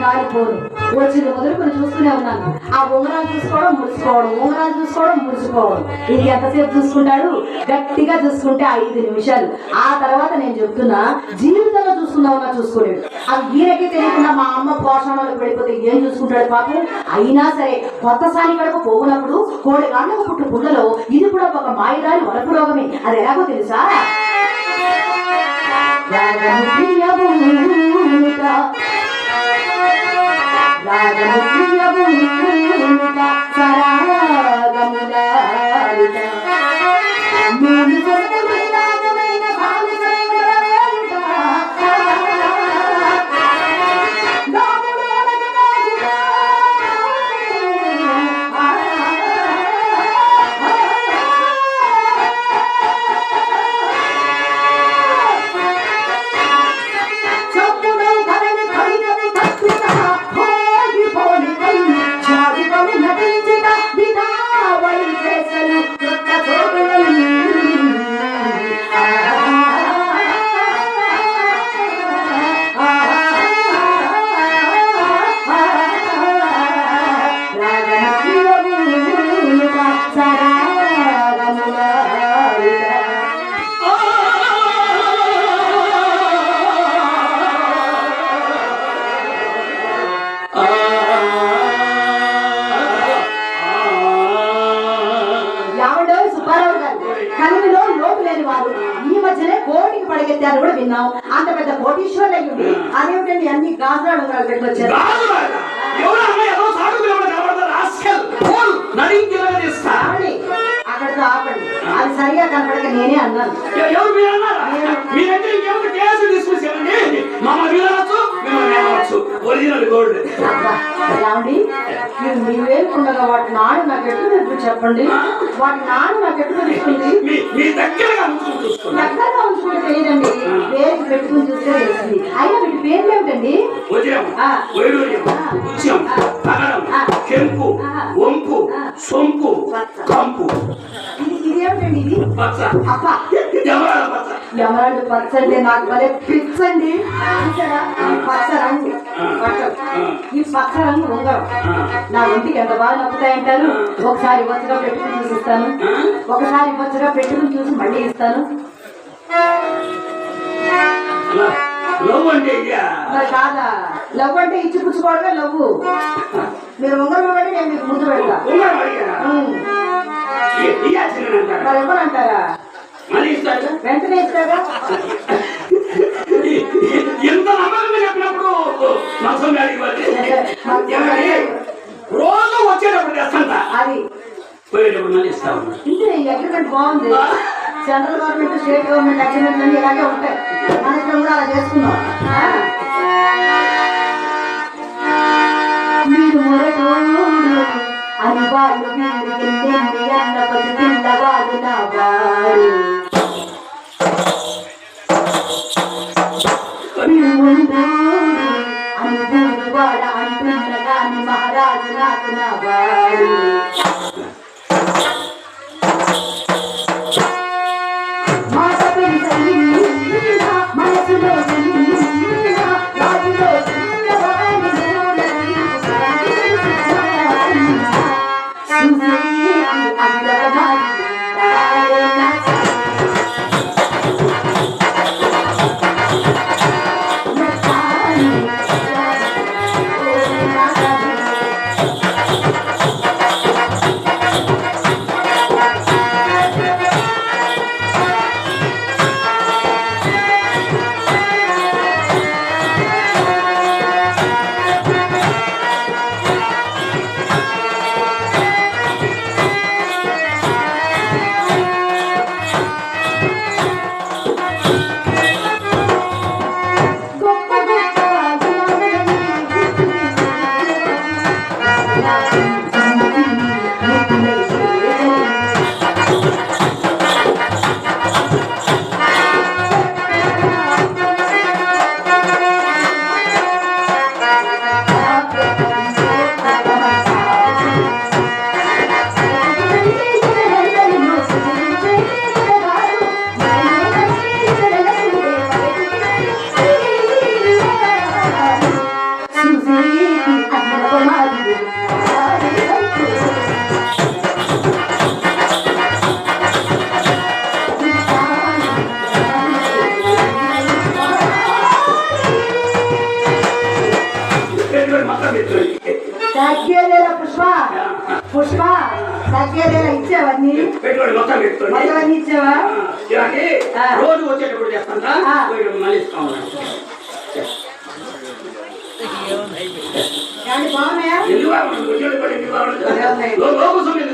కాలిపోరు వచ్చింది మొదలుకొని చూస్తూనే ఉన్నాను ఆ ఉంగరాలు చూసుకోవడం ముడుచుకోవడం ఉంగరాలు చూసుకోవడం ముడుచుకోవడం. ఇది ఎంతసేపు చూసుకుంటాడు? గట్టిగా చూసుకుంటే ఐదు నిమిషాలు. ఆ తర్వాత నేను చెప్తున్నా జీవితంలో చూసుకుందామన్నా చూసుకోలేడు. అది ఈయనకి తెలియకుండా మా అమ్మ పోషణలో పడిపోతే ఏం చూసుకుంటాడు పాపం? అయినా సరే కొత్త సాని కడుపు పోగునప్పుడు కోడి గాండ్లకు పుట్టు పుల్లలో ఇది కూడా ఒక మాయదారి వలపు రోగమే. అది ఎలాగో తెలుసా? సరా విన్నాం అంత పెద్ద కోటీశ్వరులు అయ్యింది అదేమిటండి అన్ని గాజులాడు ఉంగరాలు పెట్టుకొచ్చారు అక్కడితో ఆపండి. అది సరిగా కనపడక నేనే అన్నాను. ఒరిజినల్ గోల్డ్ ఏమండి మీరు మీ వేలుకుండగా వాటి నాడు నాకు ఎట్లు తెలుసు చెప్పండి. వాటి నాడు నాకు ఎట్లు తెలుస్తుంది మీ దగ్గరగా ఉంచుకుని దగ్గరగా ఉంచుకుంటే తెలియదండి. వేలికి పెట్టుకుని చూస్తే తెలుస్తుంది అయినా వీటి పేర్లు ఏమిటండి. కెంపు. వంపు. సొంపు. కంపు. ఇది ఇదేమిటండి ఇది? అప్ప ఎవరాల పచ్చ ఎమరాల్డ్ పచ్చ అంటే నాకు భలే పిచ్చండి. పచ్చ రంగు. ఈ రంగు ఉంగరం నా ఒంటికి ఎంత బాగా నప్పుతాయంటారు ఒకసారి ఇవ్వచ్చుగా పెట్టుకుని చూసి ఇస్తాను. ఒకసారి ఇవ్వచ్చుగా పెట్టుకుని చూసి మళ్ళీ ఇస్తాను. లవ్ అంటే కాదా? లవ్ అంటే ఇచ్చి పుచ్చుకోవడమే లవ్వు. మీరు ఉంగరం ఇవ్వండి నేను మీకు ముందు పెడతా. ఇయ్యాల్సిందని అంటారా? వెంటనే ఇస్తాగా ఎంత నమ్మకంగా చెప్పినప్పుడు రోజు వచ్చేటప్పుడు అది. పోయేటప్పుడు మళ్ళీ ఇస్తా ఉన్నా. బాగుంది. Central government state government agreement అన్ని ఇలాగే ఉంటాయి. మన కూడా అలా చేసుకున్నాం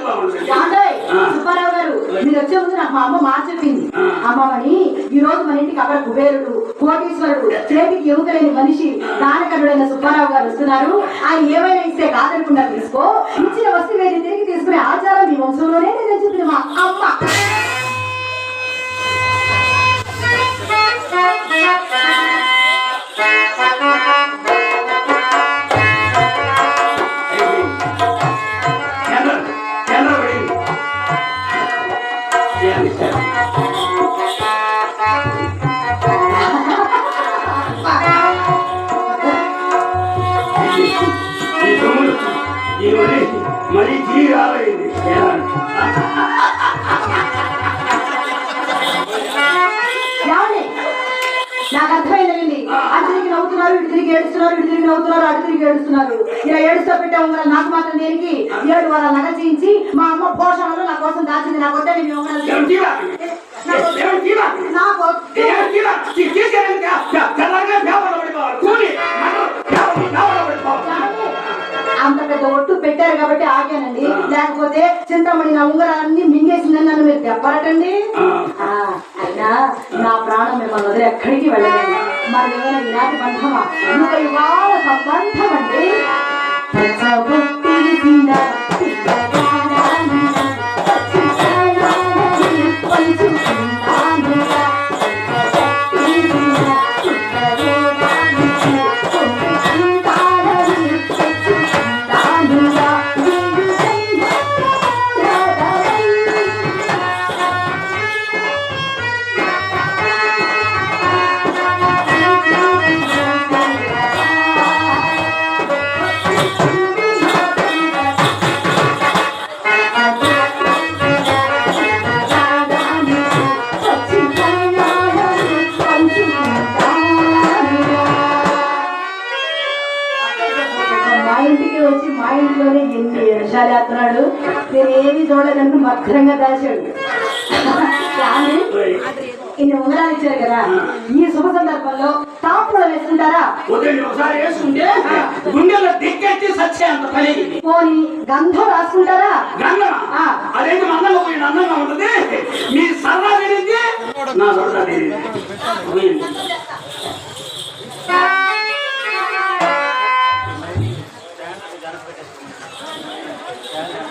బాగుండదు ఏమండోయ్? ఆ. సుబ్బారావు గారు మీరు వచ్చే ముందు నాకు మా అమ్మ మాట చెప్పింది ఆ. అమ్మమని ఈ రోజు మన ఇంటికి అక్కడ కుబేరుడు కోటీశ్వరుడు చేతికి ఎముకలేని మనిషి దానకరుడైన సుబ్బారావు గారు వస్తున్నారు. ఆయన ఏమైనా ఇస్తే కాదనకుండా తీసుకో. ఇచ్చిన వస్తువు తిరిగి తీసుకునే ఆచారం మీ వంశంలోనే నేను చెప్పింది మా అమ్మ. Thank you. నవ్వుతున్నారు అటు తిరిగి ఏడుస్తున్నారు ఇలా ఏడుస్తూ పెట్టే ఉంగరాలు నాకు మాత్రం దేనికి ఏడు వారాలు నగ చేయించి మా అమ్మ పోషణలో నా కోసం దాచింది నాకు వద్దని మీ ఉంగరాలు ఏం తీరా ఏం తీరా నాకు అంత పెద్ద ఒట్టు పెట్టారు కాబట్టి ఆగానండి. లేకపోతే చింతమణి నా ఉంగరాలన్నీ మింగేసిందని నన్ను మీరు దెబ్బరటండి అయినా నా ప్రాణం మిమ్మల్ని వదిలి ఎక్కడికి వెళ్ళలేదు మరి ఏమైనా ఈనాటి బంధమా? నువ్వు ఇవాళ సంబంధం అండి వేస్తున్నాడు నేను ఏమి చూడలేదంటూ భద్రంగా దాచాడు. కానీ ఇన్ని ఉంగరాలు ఇచ్చారు కదా. ఈ శుభ సందర్భంలో తాపులో వేస్తుంటారా వద్దండి ఒకసారి వేసుకుంటే గుండెలో దిక్కెత్తి సచ్చే అంత పని పోని గంధం రాసుకుంటారా. అదేంటి అందంగా పోయిన అందంగా ఉంటుంది? మీ సరదా తెలియదు? నా సరదా తెలియదు. Yeah.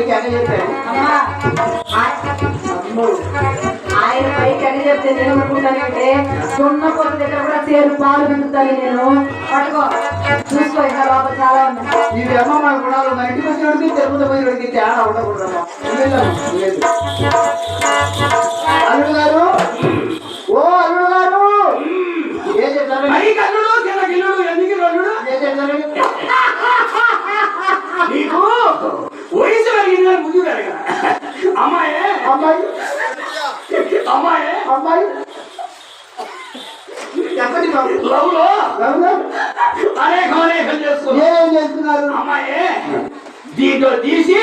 పోయింది. చెప్పాను. అమ్మా. అమ్మో. ఆయన పైకి అని చెప్తే నేను అనుకుంటానంటే సున్న పొద్దు దగ్గర కూడా సేరు పాలు పిండుతాను నేను. పట్టుకో. చూసుకో ఇంకా లోపల చాలా ఉన్నాయి ఈ అమ్మ మన గుణాలు మన ఇంటికి వచ్చినోడికి తిరుపతి పోయినోడికి తేడా ఉండకూడదమ్మా. అల్లుడు గారు? ఓ అల్లుడు గారు! ఏం చేశారు పై కల్లుడు కింద గిల్లుడు ఎందుకు రల్లుడు ఏం చేశారు నీకు వయసు పెరిగింది కానీ ముందు పెరగ అమ్మాయే అమ్మాయి అమ్మాయే అమ్మాయి చెప్పండి బాబు లవ్లో ఎవరు? అనేకం అనేకం చేసుకో ఏమేం చేస్తున్నారు? అమ్మాయే దీంట్లో తీసి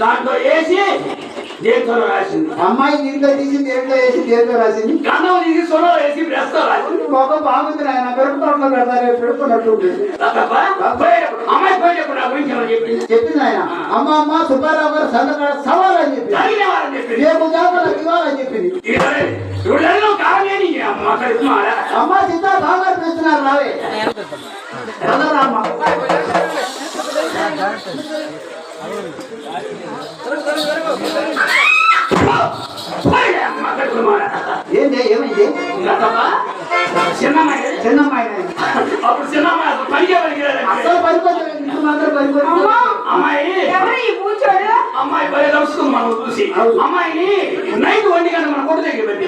దాంట్లో వేసి దేంతో రాసింది? అమ్మాయి దీంట్లో తీసి దేంట్లో వేసి దేంట్లో రాసింది? గంధం తీసి సొలో వేసి రాసింది. మొక్క బాగుంది నాయన. మిరప తోటలో పెడతారు పోయేటప్పుడు అమ్మాయి పోయేటప్పుడు నా గురించి ఏమని చెప్పింది? చెప్పింది ఆయన అమ్మ అమ్మ సుబ్బారావు గారు చెప్పింది జరిగిన వారని చెప్పింది. రేపు జాతర ఇవ్వాలని చెప్పింది అమ్మ సీతా బాగా పిలుస్తున్నారు రావే రామ్మ అమ్మ కడుతున్నారా ఏంటి ఏమైంది చిన్నమ్మాయి చిన్నమ్మాయి నాయన. అప్పుడు చిన్నమ్మాయి అసలు పనికే పనికిరాదండి. అసలు పనికొచ్చిన ఇంటి మాత్రం పనికొచ్చిన అమ్మాయి ఎవరు ఈ పూచోడు అమ్మాయి భలే తలుస్తుంది మనం చూసి. అమ్మాయిని నైట్ వండి కానీ మన కొట్టు దగ్గర పెట్టి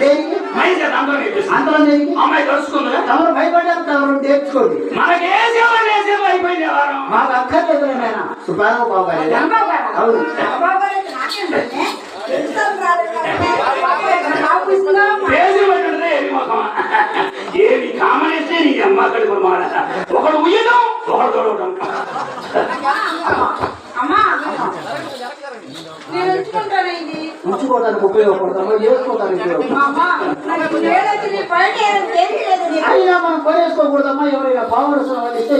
మైక్ చేత అందరం దేనికి? అమ్మాయి తలుచుకుందిగా తమరు భయపడ్డారు తమరు నేర్చుకోండి. మనకి ఏ సేవ సేవ అయిపోయింది వారం మాకు అక్కర్లేదు నాయన సుబ్బారావు బాబు? అవును. బాబు పట్టినదే ఏమి మొఖమా ఏమి కామనేస్తే నీ అమ్మ కడుపు మాట ఒకడు ఉయ్యడం ఒకడు తొడవడం ఉంచుకోవడానికి ఉపయోగపడతాము? చేసుకోవడానికి. అయినా మనం ఎవరైనా వాళ్ళు ఇస్తే.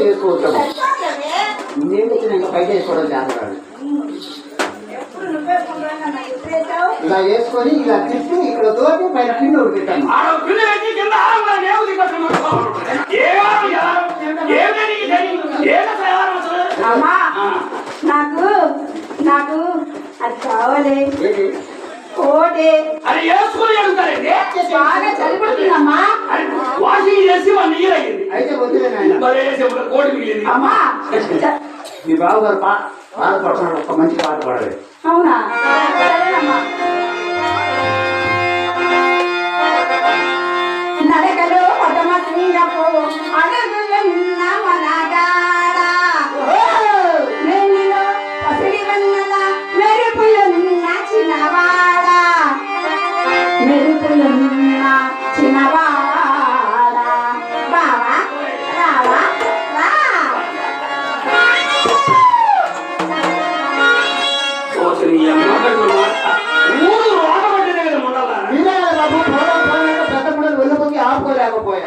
నేను వచ్చిన ఇంకా పైకి వేసుకోవడం జాగ్రత్త. ఇలా వేసుకొని ఇలా తిప్పి ఇక్కడ తోటి పైన ఏమిటో నీకు అమ్మా. నాకు నాకు అది కావాలి? కోటి. అది వేసుకుని అడుగుతారండి బాగా చలిపడుతుందమ్మా అది వాషింగ్ చేసి అయ్యింది అయితే వద్దులే కోడి మిగిలింది. అమ్మా. మీ బావ గారు పా పాట పడుతున్నాడు ఒక మంచి పాట పాడాలి. అవునా? 都过去